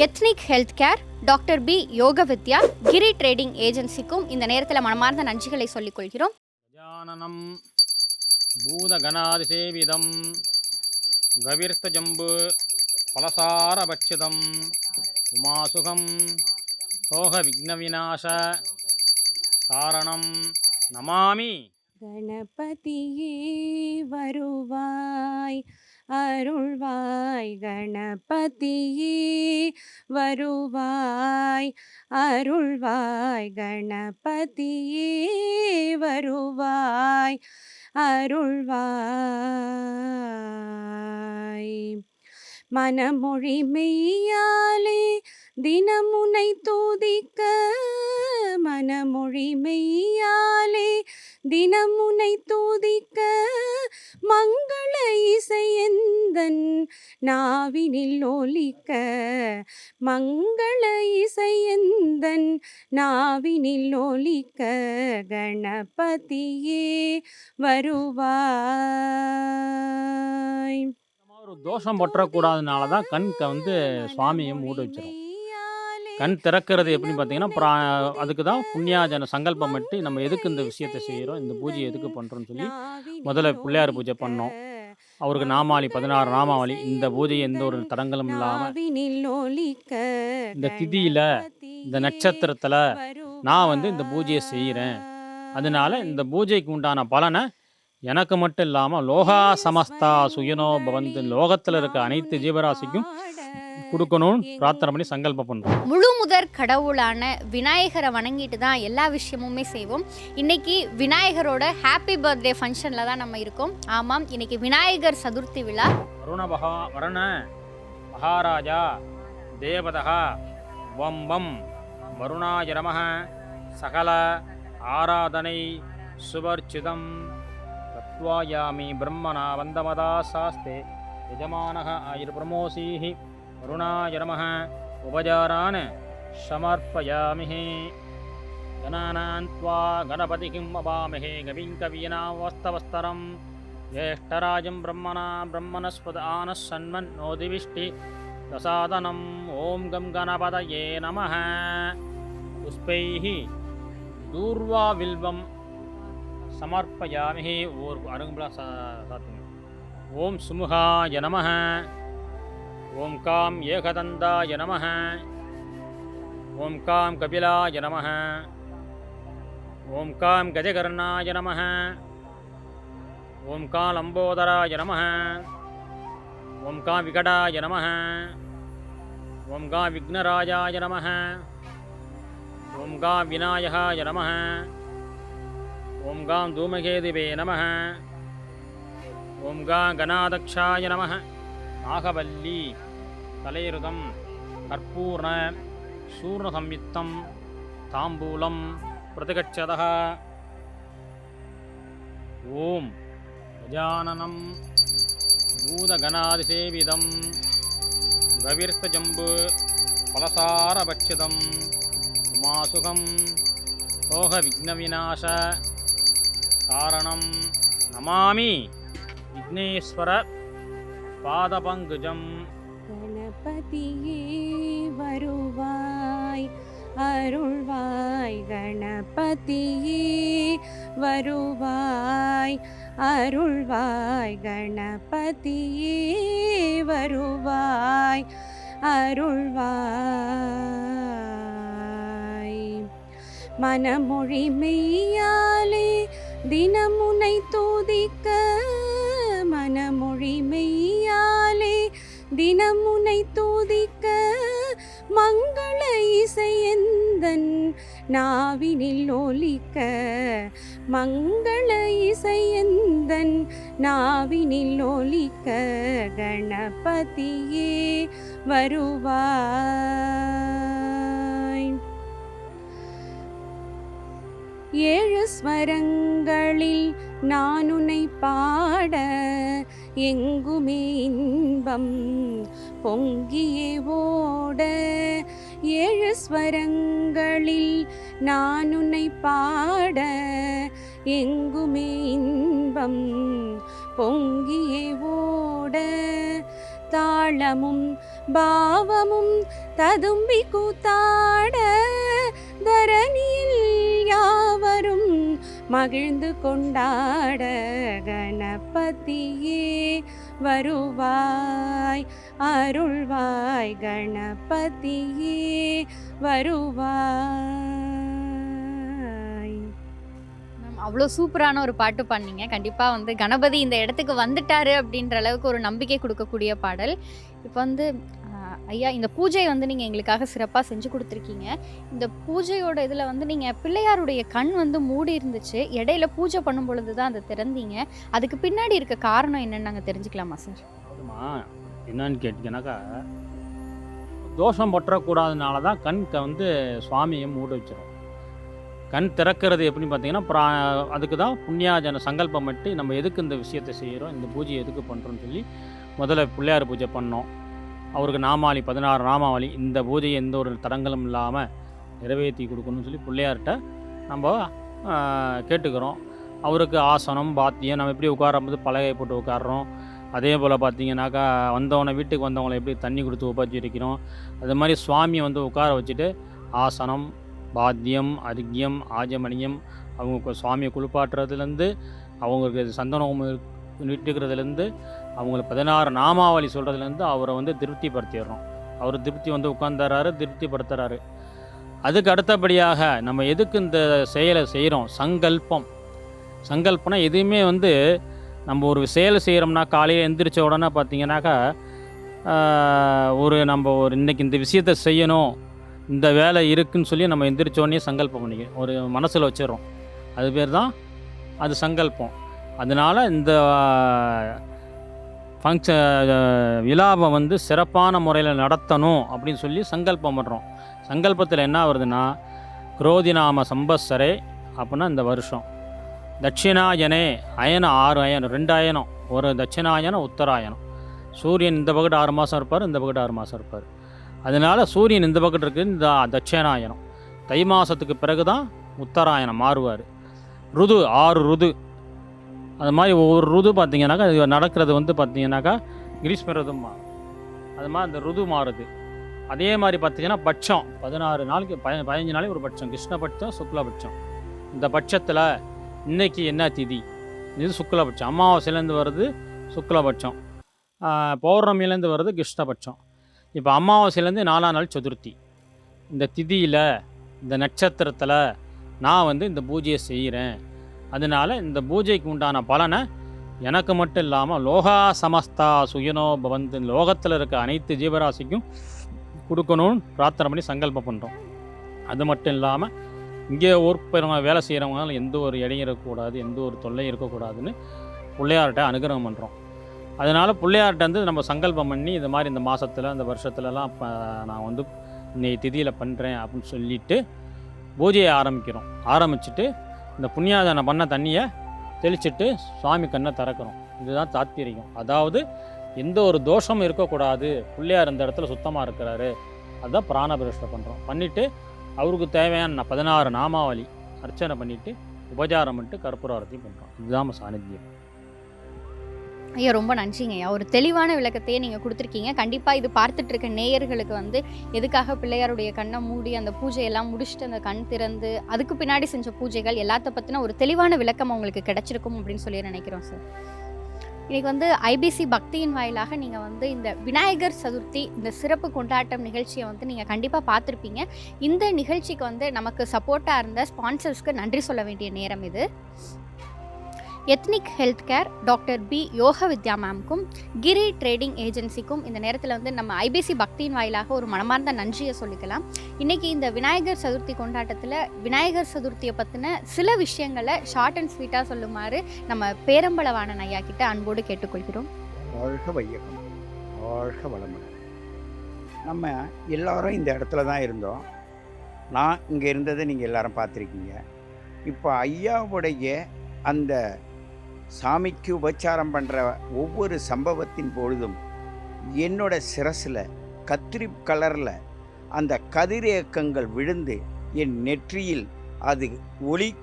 Ethnic health care doctor P. Yoga Vidya Giri trading ஏஜென்சிக்கும் இந்த நேரத்தில் மனமார்ந்த நன்றிகளை சொல்லிக்கொள்கிறோம். கஜானனம் பூதகணாதிசேவிதம் கவிர்த்த ஜம்பு பலசாரபட்சிதம் உமாசுகம் சோக விக்ன விநாச காரணம் நமாமி. கணபதியே வருவாய் அருள்வாய் கணபதியே. வருவாய். அருள்வாய் கணபதியே வருவாய். அருள்வாய். மனமொழி மெய்யாலே தினமுனை தூதிக்க. மனமொழி மெய்யாலே தினமுனை தூதிக்க. மங்கள இசையந்தன் நாவினில் ஒலிக்க. மங்கள இசையந்தன் நாவினில் ஒலிக்க கணபதியே வருவாய். ஒரு தோஷம் பற்றக்கூடாதனால தான் கண் க- வந்து சுவாமியை மூடி வச்சிரும். கண் திறக்கிறது எப்படின்னு பார்த்தீங்கன்னா பிரா அதுக்கு தான் புண்ணியாஜன சங்கல்பம் பட்டு நம்ம எதுக்கு இந்த விஷயத்தை செய்கிறோம் இந்த பூஜை எதுக்கு பண்ணுறோம்னு சொல்லி முதல்ல பிள்ளையார் பூஜை பண்ணோம். அவருக்கு நாமாவளி பதினாறு நாமாவளி இந்த பூஜையை எந்த ஒரு தடங்களும் இல்லாமல் இந்த திதியில, இந்த நட்சத்திரத்துல நான் வந்து இந்த பூஜையை செய்கிறேன் அதனால இந்த பூஜைக்கு உண்டான பலனை எனக்கு மட்டும் இல்லாமல் லோகா சமஸ்தா சுயனோ பவந்து லோகத்தில் இருக்க அனைத்து ஜீவராசிக்கும் கொடுக்கணும்னு பிரார்த்தனை பண்ணி சங்கல்பம் பண்ணுறோம் முழு முதற் கடவுளான விநாயகரை வணங்கிட்டு தான் எல்லா விஷயமுமே செய்வோம். இன்னைக்கு விநாயகரோட ஹாப்பி பர்த்டே ஃபங்க்ஷனில் தான் நம்ம இருக்கோம். ஆமாம் இன்னைக்கு விநாயகர் சதுர்த்தி விழா. வருண மகா வருண மகாராஜா தேவதா வம்பம் வருணாய நமः சகல ஆராதனை சுவர்ச்சிதம். தத்வாயாமி பிரம்மணா வந்தமதா சாஸ்தே करुणा नम उपचारान् समर्पयामि गणना गणपति किम् अवामहे गविं कवीनावस्तवस्तरं ज्येष्ठराजं ब्रह्मणा ब्रह्मणस्पद आनः सन्मन्नोदिविष्टि प्रसादनम् ओं गं नम पुष्प दूर्वा विल्व समर्पयामि ओर अरुण ओं सुमुहाय नमः ॐ कां एकदन्ताय नमः। ॐ कां कपिलाय नमः। ॐ कां गजकर्णाय नमः। ॐ कां लम्बोदराय नमः। ॐ कां विकटाय नमः। ॐ कां विघ्नराजाय नमः। ॐ कां विनायकाय नमः। ॐ कां धूमकेतुवे नमः। ॐ कां गणादक्षाय नमः। நாகவல்லி தலையிருதம் கற்பூர்ண சூர்ணசம்யுக்தம் தாம்பூலம் பிரதிகச்சத ஓம் கஜானனம் பூதகணாதிசேவிதம் கவிர்த்தஜம்பு பலசாரபட்சிதம் உமாசுகம் சோக விக்னவிநாச காரணம் நமாமி விக்னேஸ்வர பாதபங்குஜம். கணபதியே வருவாய் அருள்வாய் கணபதியே வருவாய் அருள்வாய் கணபதியே வருவாய் அருள்வாய். மனமொழி மெய்யாலே தினமுனை தூதிக்க மனமொழி மெய்யா தினமுனை தூதிக்க மங்கள இசையந்தன் நாவினில் ஒலிக்க மங்கள இசையந்தன் நாவினில் ஒலிக்க கணபதியே வருவாய். ஏழு ஸ்வரங்களில் நான் உன்னை பாட எங்குமே இன்பம் பொங்கியே ஓட ஏழு ஸ்வரங்களில் நான் உன்னை பாட எங்குமே இன்பம் பொங்கியே ஓட தாளமும் பாவமும் ததும்பி கூத்தாட தரணி மகிழ்ந்து கொண்டாட கணபதியே வருவாய். அருள்வாய் கணபதியே வருவாய். மேம் அவ்வளோ சூப்பரான ஒரு பாட்டு பண்ணீங்க கண்டிப்பாக வந்து கணபதி இந்த இடத்துக்கு வந்துட்டாரு அப்படின்ற அளவுக்கு ஒரு நம்பிக்கை கொடுக்கக்கூடிய பாடல். இப்போ வந்து ஐயா இந்த பூஜை வந்து நீங்கள் எங்களுக்காக சிறப்பாக செஞ்சு கொடுத்துருக்கீங்க. இந்த பூஜையோட இதில் வந்து நீங்கள் பிள்ளையாருடைய கண் வந்து மூடி இருந்துச்சு. இடையில பூஜை பண்ணும் பொழுது தான் அதை திறந்தீங்க. அதுக்கு பின்னாடி இருக்க காரணம் என்னன்னு நாங்கள் தெரிஞ்சுக்கலாமா சார்? என்னன்னு கேட்டிங்கனாக்கா தோஷம் பற்றக்கூடாதனால தான் கண் வந்து சுவாமியை மூட வச்சிடும் கண் திறக்கிறது எப்படின்னு பார்த்தீங்கன்னா பிரா அதுக்கு தான் புண்ணியாஜன சங்கல்பம் பண்ணி நம்ம எதுக்கு இந்த விஷயத்தை செய்கிறோம் இந்த பூஜையை எதுக்கு பண்ணுறோம்னு சொல்லி முதல்ல பிள்ளையார் பூஜை பண்ணோம். அவருக்கு நாமாவளி பதினாறு நாமாவளி இந்த பூஜையை எந்த ஒரு தடங்களும் இல்லாமல் நிறைவேற்றி கொடுக்கணும்னு சொல்லி பிள்ளையார்கிட்ட நம்ம கேட்டுக்கிறோம். அவருக்கு ஆசனம் பாத்தியம் நம்ம எப்படி உட்காரும்போது பலகை போட்டு உட்காடுறோம் அதே போல் பார்த்தீங்கன்னாக்கா வந்தவனை வீட்டுக்கு வந்தவங்களை எப்படி தண்ணி கொடுத்து உபச்சரிக்கிறோம் அது மாதிரி சுவாமியை வந்து உட்கார வச்சுட்டு ஆசனம் பாத்தியம் அர்க்கியம் ஆஜமணியம் அவங்க சுவாமியை குளிப்பாட்டுறதுலேருந்து அவங்களுக்கு சந்தனம் விட்டுக்கிறதுலேருந்து அவங்களை பதினாறு நாமாவளி சொல்கிறதுலேருந்து அவரை வந்து திருப்திப்படுத்திடுறோம். அவர் திருப்தி வந்து உட்காந்துறாரு திருப்திப்படுத்துறாரு. அதுக்கு அடுத்தபடியாக நம்ம எதுக்கு இந்த செயலை செய்கிறோம்? சங்கல்பம். சங்கல்பனா எதுவுமே வந்து நம்ம ஒரு செயல் செய்கிறோம்னா காலையில் எந்திரிச்ச உடனே பார்த்தீங்கன்னாக்கா ஒரு நம்ம ஒரு இன்றைக்கி இந்த விஷயத்தை செய்யணும் இந்த வேலை இருக்குன்னு சொல்லி நம்ம எந்திரிச்சோடனே சங்கல்பம் பண்ணிக்கணும். ஒரு மனசில் வச்சிடறோம். அது பேர் தான் அது சங்கல்பம். அதனால் இந்த ஃபங்க்ஷன் விழாவை வந்து சிறப்பான முறையில் நடத்தணும் அப்படின்னு சொல்லி சங்கல்பம் பண்ணுறோம் சங்கல்பத்தில் என்ன வருதுன்னா குரோதிநாம சம்பத்சரே அப்படின்னா இந்த வருஷம். தட்சிணாயனே அயனம் ஆறு அயனம் ரெண்டு அயனம். ஒரு தட்சிணாயனம் உத்தராயணம் சூரியன் இந்த பக்கத்து ஆறு மாதம் இருப்பார் இந்த பக்கத்து ஆறு மாதம் இருப்பார். அதனால் சூரியன் இந்த பக்கத்து இருக்குது இந்த தட்சிணாயனம். தை மாதத்துக்கு பிறகு தான் உத்தராயணம் மாறுவார். ருது ஆறு ருது. அது மாதிரி ஒவ்வொரு ருது பார்த்தீங்கன்னாக்கா இது நடக்கிறது வந்து பார்த்தீங்கன்னாக்கா கிரீஷ்ம ருதும் மாறும் அது மாதிரி அந்த ருது மாறுது. அதே மாதிரி பார்த்தீங்கன்னா பட்சம். பதினாறு நாளைக்கு ப பதினஞ்சு நாளைக்கு ஒரு பட்சம். கிருஷ்ணபட்சம் சுக்லபட்சம் இந்த பட்சத்தில் இன்றைக்கி என்ன திதி? இது சுக்லபட்சம் அமாவாசையிலேருந்து வருது சுக்லபட்சம் பௌர்ணமியிலேருந்து வருது கிருஷ்ணபட்சம் இப்போ அமாவாசையிலேருந்து நாலாம் நாள் சதுர்த்தி. இந்த திதியில் இந்த நட்சத்திரத்தில் நான் வந்து இந்த பூஜையை செய்கிறேன். அதனால் இந்த பூஜைக்கு உண்டான பலனை எனக்கு மட்டும் இல்லாமல் லோகா சமஸ்தா சுயனோ பவந்து லோகத்தில் இருக்க அனைத்து ஜீவராசிக்கும் கொடுக்கணும்னு பிரார்த்தனை பண்ணி சங்கல்பம் பண்ணுறோம் அது மட்டும் இல்லாமல் இங்கே ஒர்க் போகிறவங்க வேலை செய்கிறவங்களால எந்த ஒரு இடையும் இருக்கக்கூடாது எந்த ஒரு தொல்லையும் இருக்கக்கூடாதுன்னு பிள்ளையார்கிட்ட அனுகிரகம் பண்ணுறோம் அதனால் பிள்ளையார்கிட்ட வந்து நம்ம சங்கல்பம் பண்ணி இது மாதிரி இந்த மாதத்தில் இந்த வருஷத்துலலாம் இப்போ நான் வந்து இன்னைக்கு திதியில் பண்ணுறேன் அப்படின்னு சொல்லிட்டு பூஜையை ஆரம்பிக்கிறோம். ஆரம்பிச்சுட்டு இந்த புண்ணியாதனை பண்ண தண்ணியை தெளிச்சிட்டு சுவாமி கண்ணை திறக்கிறோம் இதுதான் தாத்பரியம். அதாவது எந்த ஒரு தோஷமும் இருக்கக்கூடாது. பிள்ளையார் இந்த இடத்துல சுத்தமாக இருக்கிறாரு. அதுதான் பிராணபிரஷ்டை பண்ணுறோம் பண்ணிவிட்டு அவருக்கு தேவையான பதினாறு நாமாவளி அர்ச்சனை பண்ணிவிட்டு உபச்சாரம் பண்ணிட்டு கற்பூர ஆரத்தி பண்ணுறோம் இதுதான் சாநித்தியம். ஐயா ரொம்ப நன்றிங்க ஐயா. ஒரு தெளிவான விளக்கத்தையே நீங்கள் கொடுத்துருக்கீங்க. கண்டிப்பாக இது பார்த்துட்டு இருக்க நேயர்களுக்கு வந்து எதுக்காக பிள்ளையாருடைய கண்ணை மூடி அந்த பூஜையெல்லாம் முடிச்சுட்டு அந்த கண் திறந்து அதுக்கு பின்னாடி செஞ்ச பூஜைகள் எல்லாத்த பற்றின ஒரு தெளிவான விளக்கம் உங்களுக்கு கிடைச்சிருக்கும் அப்படின்னு சொல்லி நினைக்கிறோம் சார் இன்றைக்கி வந்து ஐபிசி பக்தியின் வாயிலாக நீங்கள் வந்து இந்த விநாயகர் சதுர்த்தி இந்த சிறப்பு கொண்டாட்டம் நிகழ்ச்சியை வந்து நீங்கள் கண்டிப்பாக பார்த்துருப்பீங்க. இந்த நிகழ்ச்சிக்கு வந்து நமக்கு சப்போர்ட்டாக இருந்த ஸ்பான்சர்ஸ்க்கு நன்றி சொல்ல வேண்டிய நேரம் இது. Ethnic health care doctor P Yoga Vidya மேம்க்கும் கிரி ட்ரேடிங் ஏஜென்சிக்கும் இந்த நேரத்தில் வந்து நம்ம ஐபிசி பக்தியின் வாயிலாக ஒரு மனமார்ந்த நன்றியை சொல்லிக்கலாம். இன்றைக்கி இந்த விநாயகர் சதுர்த்தி கொண்டாட்டத்தில் விநாயகர் சதுர்த்தியை பற்றின சில விஷயங்களை ஷார்ட் அண்ட் ஸ்வீட்டாக சொல்லுமாறு நம்ம பேரம்பளவான ஐயா கிட்ட அன்போடு கேட்டுக்கொள்கிறோம். வாழ்க வையகம் வாழ்க வளமுடன். நம்ம எல்லாரும் இந்த இடத்துல தான் இருந்தோம். நான் இங்கே இருந்ததை நீங்கள் எல்லாரும் பார்த்துருக்கீங்க. இப்போ ஐயாவுடைய அந்த சாமிக்கு உபச்சாரம் பண்ணுற ஒவ்வொரு சம்பவத்தின் பொழுதும் என்னோட சிரசில் கத்திரி கலரில் அந்த கதிரியக்கங்கள் விழுந்து என் நெற்றியில் அது ஒளி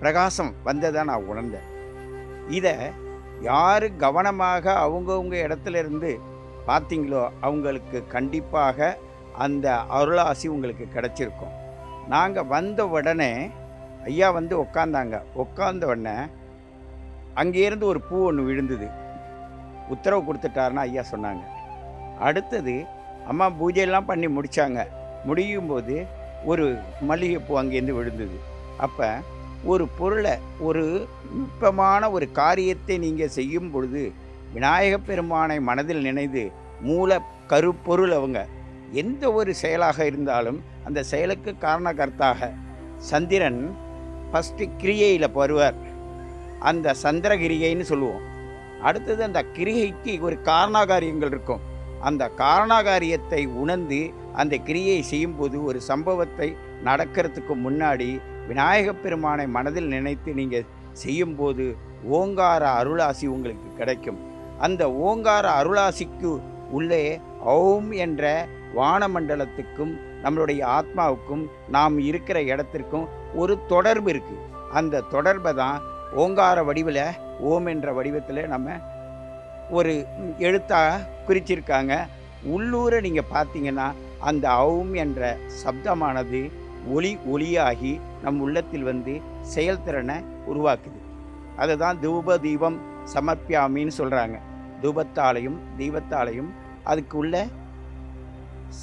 பிரகாசம் வந்ததை நான் உணர்ந்தேன். இதை யார் கவனமாக அவங்கவுங்க இடத்துல இருந்து பார்த்தீங்களோ அவங்களுக்கு கண்டிப்பாக அந்த அருளாசி உங்களுக்கு கிடச்சிருக்கும். நாங்கள் வந்த உடனே ஐயா வந்து உக்காந்தாங்க. உட்காந்த உடனே அங்கேருந்து ஒரு பூ ஒன்று விழுந்தது. உத்தரவு கொடுத்துட்டாருன்னு ஐயா சொன்னாங்க. அடுத்தது அம்மா பூஜையெல்லாம் பண்ணி முடித்தாங்க முடியும் போது ஒரு மல்லிகைப்பூ அங்கேருந்து விழுந்தது. அப்போ ஒரு பொருளை ஒரு நுட்பமான ஒரு காரியத்தை நீங்கள் செய்யும் பொழுது விநாயகப் பெருமானை மனதில் நினைந்து மூல கருப்பொருள் அவங்க. எந்த ஒரு செயலாக இருந்தாலும் அந்த செயலுக்கு காரணகர்த்தாக சந்திரன் ஃபஸ்ட்டு கிரியையில் வருவார். அந்த சந்திரகிரிகைன்னு சொல்லுவோம். அடுத்தது அந்த கிரிகைக்கு ஒரு காரணாகாரியங்கள் இருக்கும். அந்த காரணாகாரியத்தை உணர்ந்து அந்த கிரியை செய்யும்போது ஒரு சம்பவத்தை நடக்கிறதுக்கு முன்னாடி விநாயகப் பெருமானை மனதில் நினைத்து நீங்கள் செய்யும்போது ஓங்கார அருளாசி உங்களுக்கு கிடைக்கும். அந்த ஓங்கார அருளாசிக்கு உள்ளே ஓம் என்ற வானமண்டலத்துக்கும் நம்மளுடைய ஆத்மாவுக்கும் நாம் இருக்கிற இடத்திற்கும் ஒரு தொடர்பு இருக்குது அந்த தொடர்பை தான் ஓங்கார வடிவில் ஓம் என்ற வடிவத்தில் நம்ம ஒரு எழுத்தாக குறிச்சிருக்காங்க. உள்ளூரை நீங்கள் பார்த்தீங்கன்னா அந்த ஓம் என்ற சப்தமானது ஒளி ஒளியாகி நம் உள்ளத்தில் வந்து செயல்திறனை உருவாக்குது. அதுதான் தூப தீபம் சமர்ப்பியாமின்னு சொல்கிறாங்க தூபத்தாலையும் தீபத்தாலையும் அதுக்கு உள்ள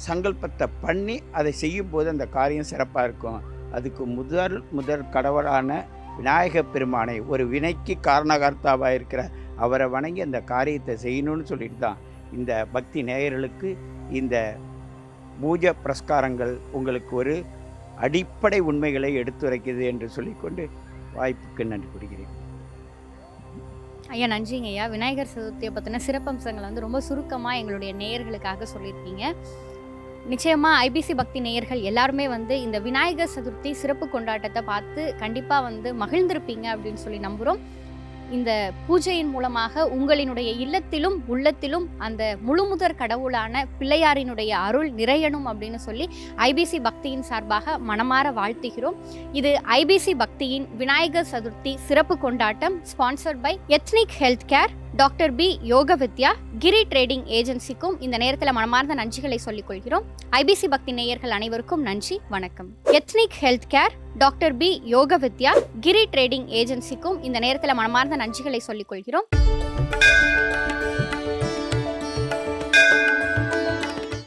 சங்கல்பத்தை பண்ணி அதை செய்யும்போது அந்த காரியம் சிறப்பாக இருக்கும். அதுக்கு முதல் முதல் கடவுளான விநாயகப் பெருமானை ஒரு வினைக்கு காரணகர்த்தாவாக இருக்கிற அவரை வணங்கி அந்த காரியத்தை செய்யணும்னு சொல்லிட்டு தான் இந்த பக்தி நேயர்களுக்கு இந்த பூஜை பிரஸ்காரங்கள் உங்களுக்கு ஒரு அடிப்படை உண்மைகளை எடுத்துரைக்குது என்று சொல்லிக்கொண்டு வாய்ப்புக்கு நன்றி கூறுகிறேன். ஐயா நன்றிங்க ஐயா. விநாயகர் சதுர்த்தியை பற்றின சிறப்பம்சங்களை வந்து ரொம்ப சுருக்கமாக எங்களுடைய நேயர்களுக்காக சொல்லியிருக்கீங்க. நிச்சயமாக ஐபிசி பக்தி நேயர்கள் எல்லாருமே வந்து இந்த விநாயகர் சதுர்த்தி சிறப்பு கொண்டாட்டத்தை பார்த்து கண்டிப்பாக வந்து மகிழ்ந்திருப்பீங்க அப்படின்னு சொல்லி நம்புகிறோம் இந்த பூஜையின் மூலமாக உங்களினுடைய இல்லத்திலும் உள்ளத்திலும் அந்த முழுமுதற் கடவுளான பிள்ளையாரினுடைய அருள் நிறையணும் அப்படின்னு சொல்லி ஐபிசி பக்தியின் சார்பாக மனமாற வாழ்த்துகிறோம். இது ஐபிசி பக்தியின் விநாயகர் சதுர்த்தி சிறப்பு கொண்டாட்டம் sponsored by ethnic health care doctor P Yoga Vidya Giri trading ஏஜென்சிக்கும் இந்த நேரத்தில் மனமார்ந்த நன்றிகளை சொல்லிக் கொள்கிறோம் ஐபிசி பக்தி நேயர்கள் அனைவருக்கும் நன்றி வணக்கம். Ethnic health care doctor P Yoga Vidya Giri trading ஏஜென்சிக்கும் இந்த நேரத்தில் மனமார்ந்த நன்றிகளை சொல்லிக் கொள்கிறோம்